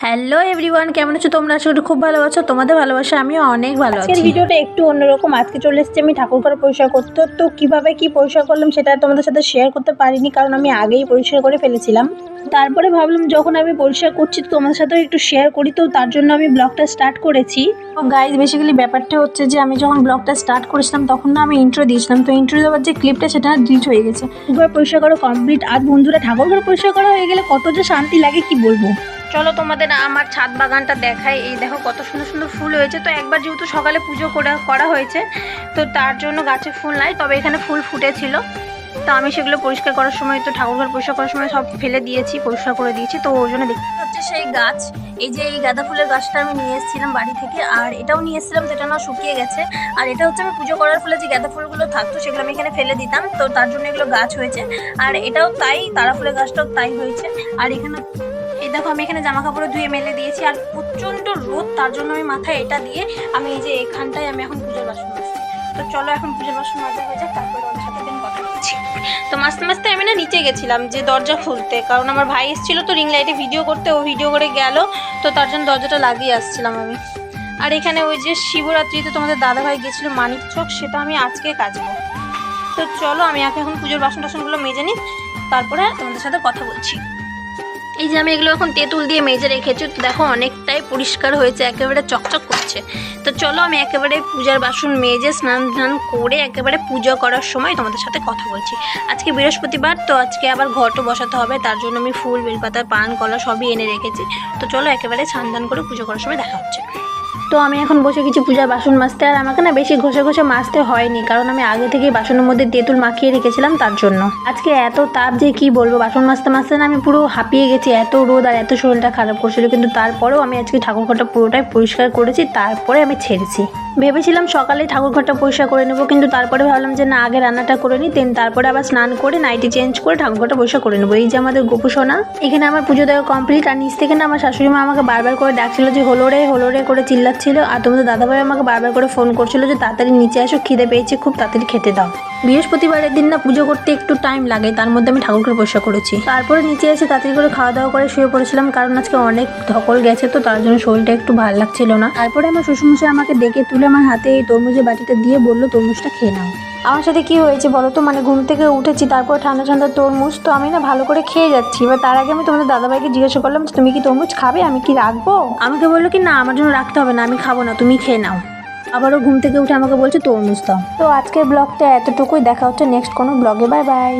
Hello everyone কেমন আছো? তোমরা আশা করি খুব ভালো আছো। তোমাদের ভালোবাসা আমিও অনেক ভালো আজকের আছি। ভিডিওটা একটু অন্যরকম। আজকে চলে এসেছি আমি ঠাকুর ঘর পরিষ্কার করতে। তো কীভাবে কি পরিষ্কার করলাম সেটা তোমাদের সাথে শেয়ার করতে পারিনি কারণ আমি আগেই পরিষ্কার করে ফেলেছিলাম। তারপরে ভাবলাম যখন আমি পরিষ্কার করছি তো তোমাদের সাথেও একটু শেয়ার করি। তো তার জন্য আমি ব্লগটা স্টার্ট করেছি। তো গাইজ বেসিক্যালি ব্যাপারটা হচ্ছে যে আমি যখন ব্লগটা স্টার্ট করেছিলাম তখন না আমি ইন্ট্রো দিয়েছিলাম। তো ইন্ট্রো দেওয়ার যে ক্লিপটা সেটা ডিলিট হয়ে গেছে। ঘর পরিষ্কার করা কমপ্লিট আর বন্ধুরা ঠাকুর ঘর পরিষ্কার করা হয়ে গেলে কত যে শান্তি লাগে কি বলব? চলো তোমাদের আমার ছাদ বাগানটা দেখাই। এই দেখো কত সুন্দর সুন্দর ফুল হয়েছে। তো একবার যেহেতু সকালে পুজো করা করা হয়েছে, তো তার জন্য গাছে ফুল নাই, তবে এখানে ফুল ফুটেছিল। তো আমি সেগুলো পরিষ্কার করার সময়, তো ঠাকুরঘর পরিষ্কার করার সময় সব ফেলে দিয়েছি, পরিষ্কার করে দিয়েছি। তো ওই জন্য দেখতে হচ্ছে সেই গাছ। এই যে এই গাঁদা ফুলের গাছটা আমি নিয়ে এসেছিলাম বাড়ি থেকে, আর এটাও নিয়ে এসেছিলাম তো এটা না শুকিয়ে গেছে। আর এটা হচ্ছে আমি পুজো করার ফলে যে গাঁদা ফুলগুলো থাকতো, সেগুলো আমি এখানে ফেলে দিতাম। তো তার জন্য এগুলো গাছ হয়েছে। আর এটাও তাই, তারা ফুলের গাছটাও তাই হয়েছে। আর এখানে দেখো, আমি এখানে জামা কাপড় ধুয়ে মেলে দিয়েছি আর প্রচণ্ড রোদ, তার জন্য আমি মাথায় এটা দিয়ে আমি এই যে এখানটায় আমি এখন পুজোর বাসন তো চলো এখন পুজোর বাসন মাজা হয়ে যাক, তারপরে ওর সাথে দিন কথা বলছি। তো মাঝতে মাঝতে আমি না নিচে গেছিলাম যে দরজা খুলতে, কারণ আমার ভাই এসেছিল তো রিং লাইটে ভিডিও করতে, ও ভিডিও করে গেল, তো তার জন্য দরজাটা লাগিয়ে আসছিলাম আমি। আর এখানে ওই যে শিবরাত্রিতে তোমাদের দাদাভাই গেছিল মানিক চক, সেটা আমি আজকে কাচবো। তো চলো, আমি এখন পুজোর বাসন টাসনগুলো মেজে নিই, তারপরে তোমাদের সাথে কথা বলছি। এই যে আমি এগুলো এখন তেঁতুল দিয়ে মেজে রেখেছি, তো দেখো অনেকটাই পরিষ্কার হয়েছে, একেবারে চকচক করছে। তো চলো আমি একেবারে পূজার বাসন মেজে স্নান ধান করে একেবারে পূজা করার সময় তোমাদের সাথে কথা বলছি। আজকে বৃহস্পতিবার, তো আজকে আবার ঘটও বসাতে হবে, তার জন্য আমি ফুল, বেলপাতা, পান, কলা সবই এনে রেখেছি। তো চলো একেবারে স্নান করে পুজো করার সময় দেখা হচ্ছে। তো আমি এখন বসে কিছু পূজার বাসন মাজতে, আর আমাকে না বেশি ঘষে ঘষে মাজতে হয়নি, কারণ আমি আগে থেকেই বাসনের মধ্যে তেঁতুল মাখিয়ে রেখেছিলাম তার জন্য। আজকে এত তাপ যে কি বলব, বাসন মাজতে মাজতে না আমি পুরো হাঁপিয়ে গেছি, এত রোদ আর এত শরীরটা খারাপ করছিল, কিন্তু তারপরেও আমি আজকে ঠাকুর ঘরটা পুরোটাই পরিষ্কার করেছি, তারপরে আমি ছেড়েছি। ভেবেছিলাম সকালে ঠাকুর ঘরটা পরিষ্কার করে নেব, কিন্তু তারপরে ভাবলাম যে না, আগে রান্নাটা করে নিই, দেন তারপরে আবার স্নান করে নাইটি চেঞ্জ করে ঠাকুর ঘরটা পরিষ্কার করে নেব। এই যে আমাদের গোপু সোনা এখানে আমার পুজো দেওয়া কমপ্লিট আর নিচ থেকে না আমার শাশুড়ি মা আমাকে বারবার করে ডাকছিল যে, হলো রে হলো রে করে চিল্লাচ্ছিল আর তোমাদের দাদাভাই আমাকে বারবার করে ফোন করছিল যে তাড়াতাড়ি নিচে আসো খিদে পেয়েছে, খুব তাড়াতাড়ি খেতে দাও। বৃহস্পতিবারের দিন না পুজো করতে একটু টাইম লাগে, তার মধ্যে আমি ঠাকুরকে পরিষ্কার করেছি। তারপরে নিচে এসে তাড়াতাড়ি করে খাওয়া দাওয়া করে শুয়ে পড়েছিলাম, কারণ আজকে অনেক ধকল গেছে তো, তার জন্য শরীরটা একটু ভালো লাগছিল না। তারপরে আমার শ্বশুরমশাই আমাকে ডেকে তুলে আমার হাতে এই তরমুজের বাটিটা দিয়ে বলল, তরমুজটা খেয়ে নাও। আমার সাথে কি হয়েছে বলো তো? মানে ঘুম থেকে উঠেছি, তারপর ঠান্ডা ঠান্ডা তরমুজ তো আমি না ভালো করে খেয়ে যাচ্ছি। এবার তার আগে আমি তোমাদের দাদাভাইকে জিজ্ঞাসা করলাম তুমি কি তরমুজ খাবে? আমি কি রাখব? আমাকে বলল কি, না, আমার জন্য রাখতে হবে না, আমি খাব না, তুমি খেয়ে নাও। আবারও ঘুম থেকে উঠে আমাকে বলছে, তরমুজ দাও। তো আজকের ব্লগটা এতটুকুই, দেখা হচ্ছে নেক্সট কোনো ব্লগে বাই বাই